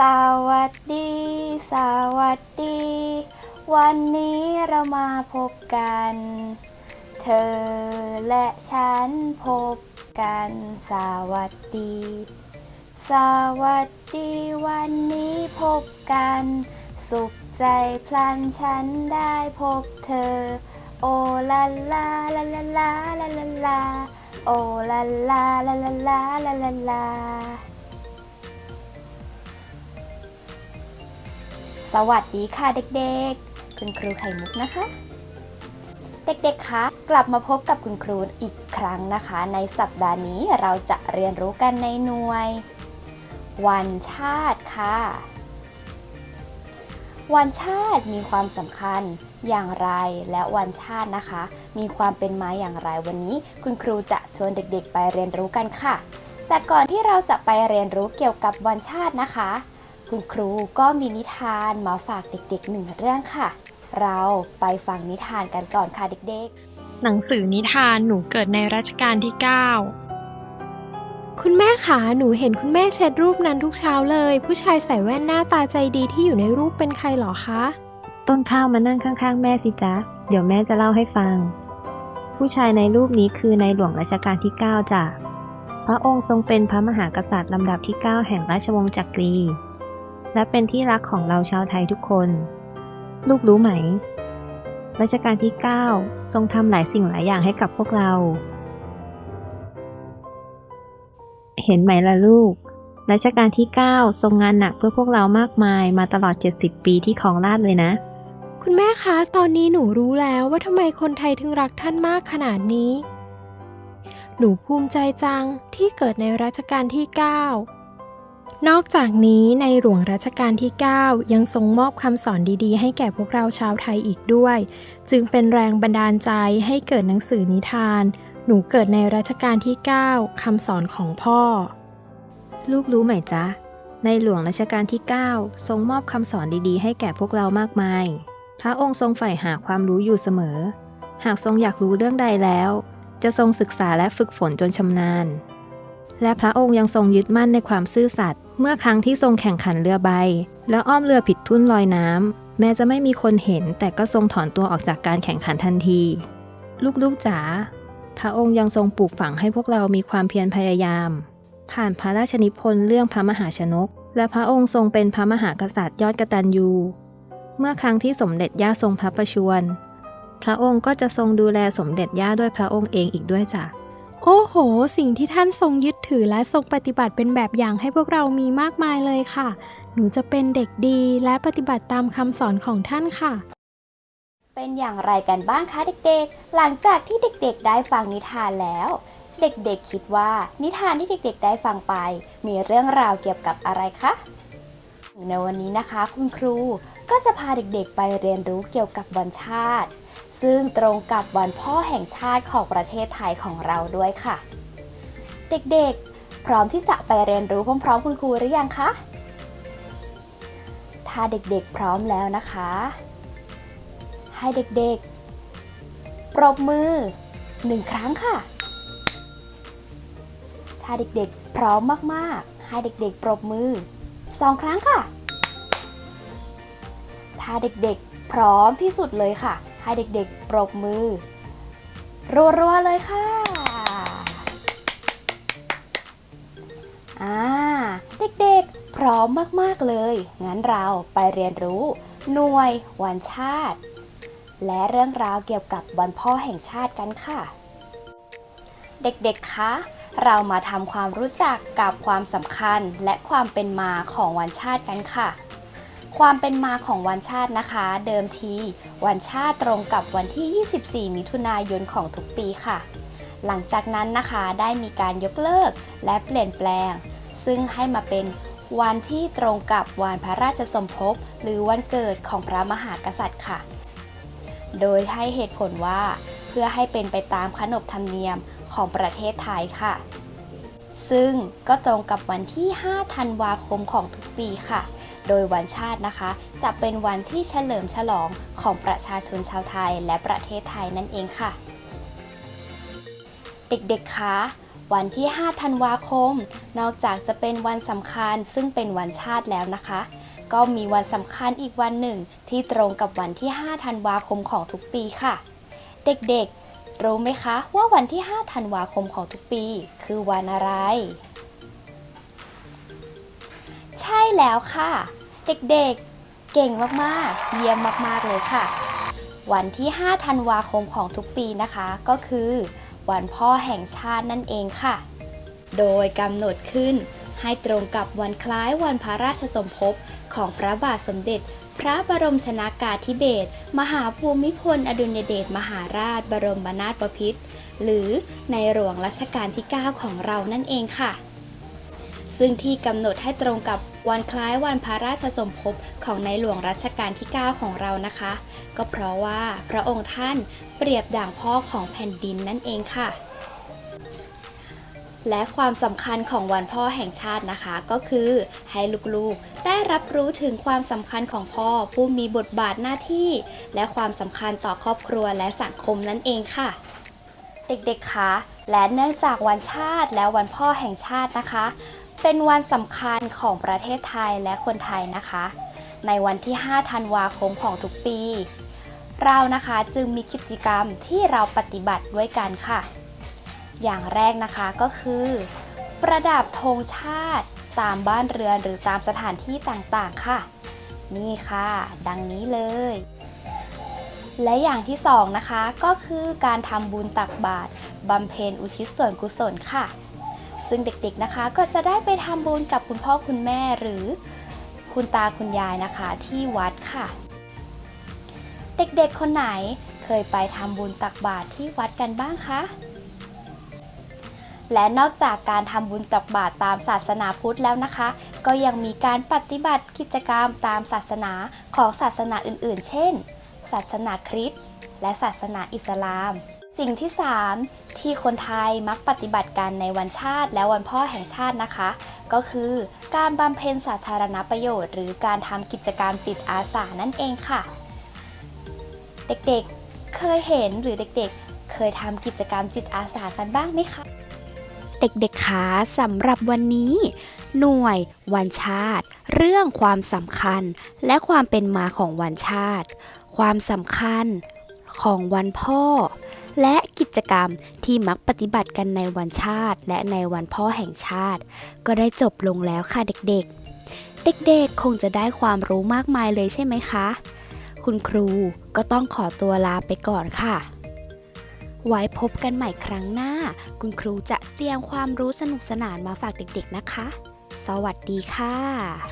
สวัสดี สวัสดี วันนี้เรามาพบกัน เธอและฉันพบกัน สวัสดี สวัสดีวันนี้พบกัน สุขใจพลันฉันได้พบเธอ โอลาลาลาลาลาลาลาโอลาลาลาลาลาลาลา สวัสดีค่ะเด็กๆ คุณครูไข่มุกนะคะ เด็กๆ คะกลับมาพบกับคุณครูอีกครั้งนะคะ ในสัปดาห์นี้เราจะเรียนรู้กันในหน่วย วันชาติค่ะ วันชาติมีความสำคัญอย่างไรและวันชาตินะคะ มีความเป็นมาอย่างไรวันนี้ คุณครูจะชวนเด็กๆ ไปเรียนรู้กันค่ะ แต่ก่อนที่เราจะไปเรียนรู้เกี่ยวกับวันชาตินะคะ คุณครูก็มีนิทานมาฝากเด็กๆหนึ่งเรื่องค่ะ เราไปฟังนิทานกันก่อนค่ะเด็กหนังสือนิทานหนูเกิดในรัชกาลที่ 9 คุณแม่คะหนูเห็นคุณแม่เช็ดรูปนั้นทุกเช้าเลย ผู้ชายใส่แว่นหน้าตาใจดีที่อยู่ในรูปเป็นใครเหรอคะ ต้นข้าวมานั่งข้างๆ แม่สิจ๊ะ เดี๋ยวแม่จะเล่าให้ฟัง ผู้ชายในรูปนี้คือในหลวงรัชกาลที่ 9จ้ะพระองค์ทรงเป็นพระมหากษัตริย์ลำดับที่ 9 แห่งราชวงศ์จักรี และเป็นที่รักของเราชาวไทยทุกคน ลูกรู้ไหม รัชกาลที่ 9 ทรงทำหลายสิ่งหลายอย่างให้กับพวกเรา เห็นไหมล่ะลูก รัชกาลที่ 9 ทรงงานหนักเพื่อพวกเรามากมายมาตลอด 70 ปีที่ครองราชเลยนะ คุณแม่คะ ตอนนี้หนูรู้แล้วว่าทำไมคนไทยถึงรักท่านมากขนาดนี้ หนูภูมิใจจังที่เกิดในรัชกาลที่ 9 นอกจากนี้ในหลวงรัชกาลที่ 9 ยังทรงมอบคำสอนดีๆ ให้แก่พวกเราชาวไทยอีกด้วย จึงเป็นแรงบันดาลใจให้เกิดหนังสือนิทาน หนูเกิดในรัชกาลที่ 9 คำสอนของพ่อ ลูกรู้ไหมจ๊ะ ในหลวงรัชกาลที่ 9 ทรงมอบคำสอนดีๆ ให้แก่พวกเรามากมาย พระองค์ทรงใฝ่หาความรู้อยู่เสมอ หากทรงอยากรู้เรื่องใดแล้ว จะทรงศึกษาและฝึกฝนจนชำนาญ และพระองค์ยังทรงยึดมั่นในความซื่อสัตย์ เมื่อครั้งที่ทรงแข่งขันเรือใบ แล้วอ้อมเรือผิดทุ่นลอยน้ำแม้จะไม่มีคนเห็น แต่ก็ทรงถอนตัวออกจากการแข่งขันทันที ลูกๆจ๋าพระองค์ยังทรงปลูกฝังให้พวกเรามีความเพียรพยายาม ผ่านพระราชนิพนธ์เรื่องพระมหาชนก และพระองค์ทรงเป็นพระมหากษัตริย์ยอดกตัญญูเมื่อครั้งที่สมเด็จย่าทรงพระประชวรพระองค์ก็จะทรงดูแลสมเด็จย่าด้วยพระองค์เองอีกด้วยจ้ะ โอ้โห สิ่งที่ท่านทรงยึดถือและทรงปฏิบัติเป็นแบบอย่างให้พวกเรามีมากมายเลยค่ะ หนูจะเป็นเด็กดีและปฏิบัติตามคำสอนของท่านค่ะ เป็นอย่างไรกันบ้างคะเด็กๆ หลังจากที่เด็กๆ ได้ฟังนิทานแล้ว เด็กๆ คิดว่านิทานที่เด็กๆ ได้ฟังไป มีเรื่องราวเกี่ยวกับอะไรคะ ในวันนี้นะคะ คุณครูก็จะพาเด็กๆ ไปเรียนรู้เกี่ยวกับวันชาติ ซึ่งตรงกับวันพ่อแห่งชาติของประเทศไทยของเราด้วยค่ะ เด็กๆ พร้อมที่จะไปเรียนรู้พร้อมๆคุณครูหรือยังคะ ถ้าเด็กๆพร้อมแล้วนะคะ ให้เด็กๆ ปรบมือหนึ่งครั้งค่ะ ถ้าเด็กๆ พร้อมมากๆ ให้เด็กๆ ปรบมือสองครั้งค่ะ ถ้าเด็กๆ พร้อมที่สุดเลยค่ะ ให้เด็กๆ ปรบมือ รัวๆ เลยค่ะอ่าเด็กๆ พร้อมมากๆ เลย งั้นเราไปเรียนรู้ หน่วย วันชาติ และเรื่องราวเกี่ยวกับวันพ่อแห่งชาติกันค่ะ เด็กๆ คะเรามาทำความรู้จักกับความสำคัญและความเป็นมาของวันชาติกันค่ะ ความเป็นมาของวันชาตินะคะ เดิมที วันชาติตรงกับวันที่ 24 มิถุนายนของทุกปีค่ะ หลังจากนั้นนะคะได้มีการยกเลิกและเปลี่ยนแปลง ซึ่งให้มาเป็นวันที่ตรงกับวันพระราชสมภพหรือวันเกิดของพระมหากษัตริย์ค่ะ โดยให้เหตุผลว่า เพื่อให้เป็นไปตามขนบธรรมเนียมของประเทศไทยค่ะ ซึ่งก็ตรงกับวันที่ 5 ธันวาคมของทุกปีค่ะ โดยวันชาตินะคะ จะเป็นวันที่เฉลิมฉลองของประชาชนชาวไทยและประเทศไทยนั่นเองค่ะ เด็กๆคะวันที่ 5 ธันวาคม นอกจากจะเป็นวันสำคัญซึ่งเป็นวันชาติแล้วนะคะ ก็มีวันสำคัญอีกวันหนึ่ง ที่ตรงกับวันที่ 5 ธันวาคมของทุกปีค่ะ เด็กๆ รู้ไหมคะว่าวันที่ 5 ธันวาคมของทุกปี คือวันอะไร ใช่แล้วค่ะ เด็กๆ เก่งมากๆ เยี่ยมมากๆเลยค่ะ วันที่ 5 ธันวาคมของทุกปีนะคะ ก็คือ วันพ่อแห่งชาตินั่นเองค่ะ โดยกำหนดขึ้นให้ตรงกับวันคล้ายวันพระราชสมภพของพระบาทสมเด็จ พระบรมชนากาธิเบศรมหาภูมิพลอดุลยเดชมหาราชบรมนาถบพิตรหรือในหลวงรัชกาลที่ 9 ของเรานั่นเองค่ะ ซึ่งที่กำหนดให้ตรงกับวันคล้ายวันพระราชสมภพของในหลวงรัชกาลที่ 9 ของเรานะคะ ก็เพราะว่าพระองค์ท่านเปรียบดั่งพ่อของแผ่นดินนั่นเองค่ะ และความสำคัญของวันพ่อแห่งชาตินะคะ ก็คือให้ลูกๆ ได้รับรู้ถึงความสำคัญของพ่อผู้มีบทบาทหน้าที่ และความสำคัญต่อครอบครัวและสังคมนั่นเองค่ะเด็กๆ คะ และเนื่องจากวันชาติและวันพ่อแห่งชาตินะคะ เป็นวันสำคัญของประเทศไทยและคนไทยนะคะ ในวันที่ 5 ธันวาคมของทุกปี เรานะคะจึงมีกิจกรรมที่เราปฏิบัติด้วยกันค่ะ อย่างแรกนะคะก็คือ ประดับธงชาติตามบ้านเรือนหรือตามสถานที่ต่างๆค่ะ นี่ค่ะ ดังนี้เลย และอย่างที่สองนะคะก็คือการทำบุญตักบาตรบำเพ็ญอุทิศส่วนกุศลค่ะ ซึ่งเด็กๆนะคะก็จะได้ไปทำบุญกับคุณพ่อคุณแม่หรือคุณตาคุณยายนะคะที่วัดค่ะ เด็กๆคนไหนเคยไปทำบุญตักบาตรที่วัดกันบ้างคะและนอกจากการทำบุญตักบาตรตามศาสนาพุทธแล้วนะคะ ก็ยังมีการปฏิบัติกิจกรรมตามศาสนาของศาสนาอื่นๆ เช่น ศาสนาคริสต์และศาสนาอิสลาม สิ่งที่ 3 ที่คนไทยมักปฏิบัติกันในวันชาติและวันพ่อแห่งชาตินะคะ ก็คือการบำเพ็ญสาธารณประโยชน์ หรือการทำกิจกรรมจิตอาสานั่นเองค่ะ เด็กๆเคยเห็นหรือเด็กๆ เคยทำกิจกรรมจิตอาสากันบ้างไหมคะเด็กๆคะสำหรับวันนี้ หน่วย วันชาติ เรื่องความสำคัญ และความเป็นมาของวันชาติ ความสำคัญ ของวันพ่อ และกิจกรรมที่มักปฏิบัติกันในวันชาติ และในวันพ่อแห่งชาติ ก็ได้จบลงแล้วค่ะเด็กๆ เด็กๆ คงจะได้ความรู้มากมายเลยใช่ไหมคะ คุณครูก็ต้องขอตัวลาไปก่อนค่ะ ไว้พบกันใหม่ครั้งหน้า คุณครูจะเตรียมความรู้สนุกสนานมาฝากเด็กๆนะคะ สวัสดีค่ะ